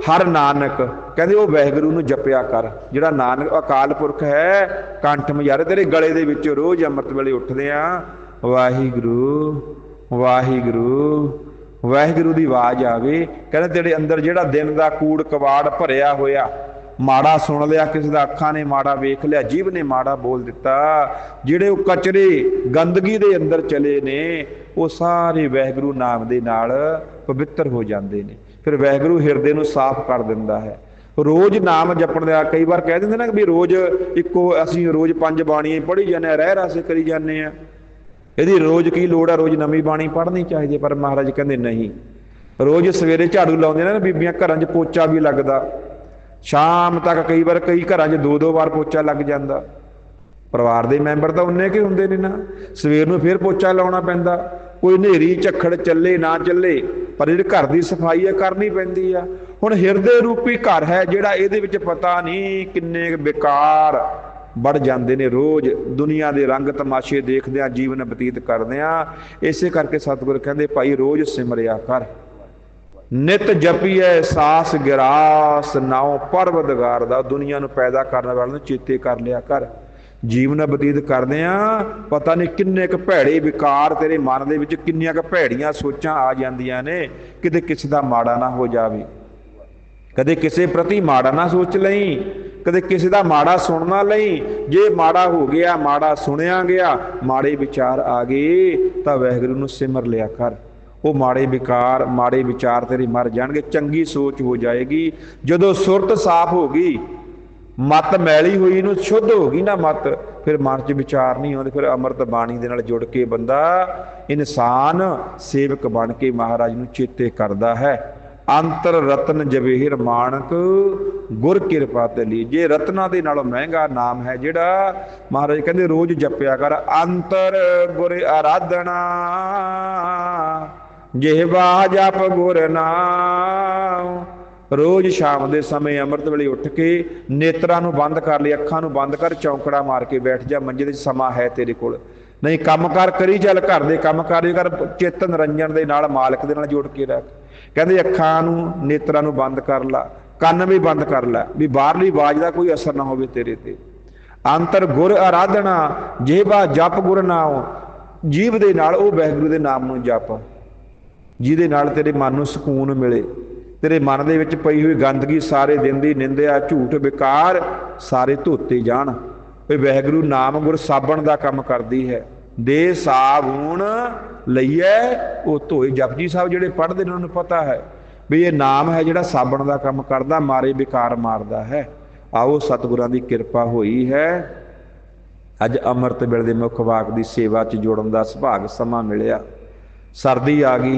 ਹਰ ਨਾਨਕ ਕਹਿੰਦੇ, ਉਹ ਵਾਹਿਗੁਰੂ ਨੂੰ ਜਪਿਆ ਕਰ, ਜਿਹੜਾ ਨਾਨਕ ਅਕਾਲ ਪੁਰਖ ਹੈ, ਕੰਠ ਮਯਾਰੇ ਤੇਰੇ ਗਲੇ ਦੇ ਵਿੱਚ ਰੋਜ਼ ਅੰਮ੍ਰਿਤ ਵੇਲੇ ਉੱਠਦੇ ਆ। ਵਾਹਿਗੁਰੂ ਵਾਹਿਗੁਰੂ ਵਾਹਿਗੁਰੂ ਦੀ ਆਵਾਜ਼ ਆਵੇ। ਕਹਿੰਦੇ, ਤੇਰੇ ਅੰਦਰ ਜਿਹੜਾ ਦਿਨ ਦਾ ਕੂੜ ਕਵਾੜ ਭਰਿਆ ਹੋਇਆ ਮਾੜਾ ਸੁਣ ਲਿਆ ਕਿਸੇ ਦਾ ਅੱਖਾਂ ਨੇ ਮਾੜਾ ਵੇਖ ਲਿਆ ਜੀਭ ਨੇ ਮਾੜਾ ਬੋਲ ਦਿੱਤਾ। ਜਿਹੜੇ ਉਹ ਕਚਰੇ ਗੰਦਗੀ ਦੇ ਅੰਦਰ ਚਲੇ ਨੇ ਉਹ ਸਾਰੇ ਵਹਿਗੁਰੂ ਨਾਮ ਦੇ ਨਾਲ ਪਵਿੱਤਰ ਹੋ ਜਾਂਦੇ ਨੇ। ਫਿਰ ਵਹਿਗੁਰੂ ਹਿਰਦੇ ਨੂੰ ਸਾਫ਼ ਕਰ ਦਿੰਦਾ ਹੈ। ਰੋਜ਼ ਨਾਮ ਜਪਣ ਦਾ ਕਈ ਵਾਰ ਕਹਿ ਦਿੰਦੇ ਨਾ ਵੀ ਰੋਜ਼ ਇੱਕੋ ਅਸੀਂ ਰੋਜ਼ ਪੰਜ ਬਾਣੀਆਂ ਪੜ੍ਹੀ ਜਾਂਦੇ ਆ ਰਹਿ ਰਾਸੇ ਕਰੀ ਜਾਂਦੇ ਆ ਇਹਦੀ ਰੋਜ਼ ਕੀ ਲੋੜ ਆ? ਰੋਜ਼ ਨਵੀਂ ਬਾਣੀ ਪੜ੍ਹਨੀ ਚਾਹੀਦੀ ਹੈ, ਪਰ ਮਹਾਰਾਜ ਕਹਿੰਦੇ ਨਹੀਂ। ਰੋਜ਼ ਸਵੇਰੇ ਝਾੜੂ ਲਾਉਂਦੇ ਨੇ ਨਾ ਬੀਬੀਆਂ ਘਰਾਂ 'ਚ ਪੋਚਾ ਵੀ ਲੱਗਦਾ। ਸ਼ਾਮ ਤੱਕ ਕਈ ਵਾਰ ਕਈ ਘਰਾਂ 'ਚ ਦੋ ਦੋ ਵਾਰ ਪੋਚਾ ਲੱਗ ਜਾਂਦਾ। ਪਰਿਵਾਰ ਦੇ ਮੈਂਬਰ ਤਾਂ ਉਨੇ ਕਿ ਹੁੰਦੇ ਨੇ ਨਾ। ਸਵੇਰ ਨੂੰ ਫੇਰ ਪੋਚਾ ਲਾਉਣਾ ਪੈਂਦਾ। ਕੋਈ ਹਨੇਰੀ, ਝੱਖੜ ਚੱਲੇ, ਨਾ ਚੱਲੇ, ਪਰ ਜਿਹੜੀ ਘਰ ਦੀ ਸਫ਼ਾਈ ਹੈ ਕਰਨੀ ਪੈਂਦੀ ਆ। ਹੁਣ ਹਿਰਦੇ ਰੂਪੀ ਘਰ ਹੈ ਜਿਹੜਾ ਇਹਦੇ ਵਿੱਚ ਪਤਾ ਨਹੀਂ ਕਿੰਨੇ ਕੁ ਬੇਕਾਰ ਵੜ ਜਾਂਦੇ ਨੇ ਰੋਜ਼। ਦੁਨੀਆ ਦੇ ਰੰਗ ਤਮਾਸ਼ੇ ਦੇਖਦਿਆਂ ਜੀਵਨ ਬਤੀਤ ਕਰਦਿਆਂ। ਇਸੇ ਕਰਕੇ ਸਤਿਗੁਰ ਕਹਿੰਦੇ, ਭਾਈ ਰੋਜ਼ ਸਿਮਰਿਆ ਕਰ। ਨਿਤ ਜਪੀਐ, ਸਾਸ ਗਿਰਾਸ ਨਾਉ, ਪਰਵਦਗਾਰ ਦਾ ਦੁਨੀਆ ਨੂੰ ਪੈਦਾ ਕਰਨ ਵਾਲੇ ਨੂੰ ਚੇਤੇ ਕਰ ਲਿਆ ਕਰ। ਜੀਵਨ ਬਤੀਤ ਕਰਦੇ ਆ, ਪਤਾ ਨਹੀਂ ਕਿੰਨੇ ਕ ਭੈੜੇ ਵਿਕਾਰ ਤੇਰੇ ਮਨ ਦੇ ਵਿੱਚ ਕਿੰਨੀਆਂ ਕ ਭੈੜੀਆਂ ਸੋਚਾਂ ਆ ਜਾਂਦੀਆਂ ਨੇ, ਕਿਤੇ ਕਿਸੇ ਦਾ ਮਾੜਾ ਨਾ ਹੋ ਜਾਵੇ। ਕਦੇ ਕਿਸੇ ਪ੍ਰਤੀ ਮਾੜਾ ਨਾ ਸੋਚ ਲਈ, ਕਦੇ ਕਿਸੇ ਦਾ ਮਾੜਾ ਸੁਣ ਨਾ ਲਈ। ਜੇ ਮਾੜਾ ਹੋ ਗਿਆ, ਮਾੜਾ ਸੁਣਿਆ ਗਿਆ, ਮਾੜੇ ਵਿਚਾਰ ਆ ਗਏ, ਤਾਂ ਵਹਿਗੁਰੂ ਨੂੰ ਸਿਮਰ ਲਿਆ ਕਰ। ਉਹ ਮਾੜੇ ਵਿਕਾਰ, ਮਾੜੇ ਵਿਚਾਰ ਤੇਰੇ ਮਰ ਜਾਣਗੇ, ਚੰਗੀ ਸੋਚ ਹੋ ਜਾਏਗੀ। ਜਦੋਂ ਸੁਰਤ ਸਾਫ਼ ਹੋ ਗਈ, ਮਤ ਮੈਲੀ ਹੋਈ ਨੂੰ ਸ਼ੁੱਧ ਹੋ ਗਈ ਨਾ ਮਤ, ਫਿਰ ਮਨ 'ਚ ਵਿਚਾਰ ਨਹੀਂ ਆਉਂਦੇ, ਫਿਰ ਅੰਮ੍ਰਿਤ ਬਾਣੀ ਦੇ ਨਾਲ ਜੁੜ ਕੇ ਬੰਦਾ ਇਨਸਾਨ ਸੇਵਕ ਬਣ ਕੇ ਮਹਾਰਾਜ ਨੂੰ ਚੇਤੇ ਕਰਦਾ ਹੈ। ਅੰਤਰ ਰਤਨ ਜਵੇਹਰ ਮਾਨਕ ਗੁਰ ਕਿਰਪਾ ਤੇ ਲਈ ਜੇ ਰਤਨਾ ਦੇ ਨਾਲੋਂ ਮਹਿੰਗਾ ਨਾਮ ਹੈ ਜਿਹੜਾ, ਮਹਾਰਾਜ ਕਹਿੰਦੇ ਰੋਜ਼ ਜਪਿਆ ਕਰ, ਅੰਤਰ ਗੁਰ ਆਰਾਧਨਾ। ਜਿਹਵਾ ਜਪ ਗੁਰ ਨਾਮ ਰੋਜ਼ ਸ਼ਾਮ ਦੇ ਸਮੇਂ ਅੰਮ੍ਰਿਤ ਵੇਲੇ ਉੱਠ ਕੇ ਨੇਤਰਾਂ ਨੂੰ ਬੰਦ ਕਰ ਲਈ, ਅੱਖਾਂ ਨੂੰ ਬੰਦ ਕਰ, ਚੌਂਕੜਾ ਮਾਰ ਕੇ ਬੈਠ ਜਾ, ਮੰਜੇ ਦੇ ਸਮਾਂ ਹੈ ਤੇਰੇ ਕੋਲ। ਨਹੀਂ ਕੰਮਕਾਰ ਕਰੀ ਚੱਲ, ਘਰ ਦੇ ਕੰਮ ਕਰੀ ਕਰ ਚੇਤਨ ਰੰਜਨ ਦੇ ਨਾਲ, ਮਾਲਕ ਦੇ ਨਾਲ ਜੋੜ ਕੇ ਰੱਖ। ਕਹਿੰਦੇ, ਅੱਖਾਂ ਨੂੰ, ਨੇਤਰਾਂ ਨੂੰ ਬੰਦ ਕਰ ਲਾ, ਕੰਨ ਵੀ ਬੰਦ ਕਰ ਲੈ, ਵੀ ਬਾਹਰਲੀ ਆਵਾਜ਼ ਦਾ ਕੋਈ ਅਸਰ ਨਾ ਹੋਵੇ ਤੇਰੇ ਤੇ। ਅੰਤਰ ਗੁਰ ਆਰਾਧਨਾ ਜਿਹਵਾ ਜਪ ਗੁਰ ਨਾਮ ਜੀਵ ਦੇ ਨਾਲ, ਉਹ ਵਾਹਿਗੁਰੂ ਦੇ ਨਾਮ ਨੂੰ ਜਪ। ਜਿਹਦੇ ਨਾਲ ਤੇਰੇ ਮਨ ਨੂੰ ਸਕੂਨ ਮਿਲੇ। ਤੇਰੇ ਮਨ ਦੇ ਵਿੱਚ ਪਈ ਹੋਈ ਗੰਦਗੀ ਸਾਰੇ ਦਿਨ ਦੀ ਨਿੰਦਿਆ, ਝੂਠ, ਵਿਕਾਰ ਸਾਰੇ ਧੋਤੇ ਜਾਣ। ਵੀ ਵਹਿਗੁਰੂ ਨਾਮ ਗੁਰ ਸਾਬਣ ਦਾ ਕੰਮ ਕਰਦੀ ਹੈ। ਦੇ ਸਾਬੂਨ ਲਈਐ, ਉਹ ਧੋਏ। ਜਪਜੀ ਸਾਹਿਬ ਜਿਹੜੇ ਪੜ੍ਹਦੇ ਨੇ, ਉਹਨਾਂ ਨੂੰ ਪਤਾ ਹੈ ਵੀ ਇਹ ਨਾਮ ਹੈ ਜਿਹੜਾ ਸਾਬਣ ਦਾ ਕੰਮ ਕਰਦਾ, ਮਾਰੇ ਵਿਕਾਰ ਮਾਰਦਾ ਹੈ। ਆਓ ਸਤਿਗੁਰਾਂ ਦੀ ਕਿਰਪਾ ਹੋਈ ਹੈ। ਅੱਜ ਅੰਮ੍ਰਿਤ ਵੇਲੇ ਦੇ ਮੁੱਖ ਵਾਕ ਦੀ ਸੇਵਾ 'ਚ ਜੁੜਨ ਦਾ ਸੁਭਾਗ ਸਮਾਂ ਮਿਲਿਆ। ਸਰਦੀ ਆ ਗਈ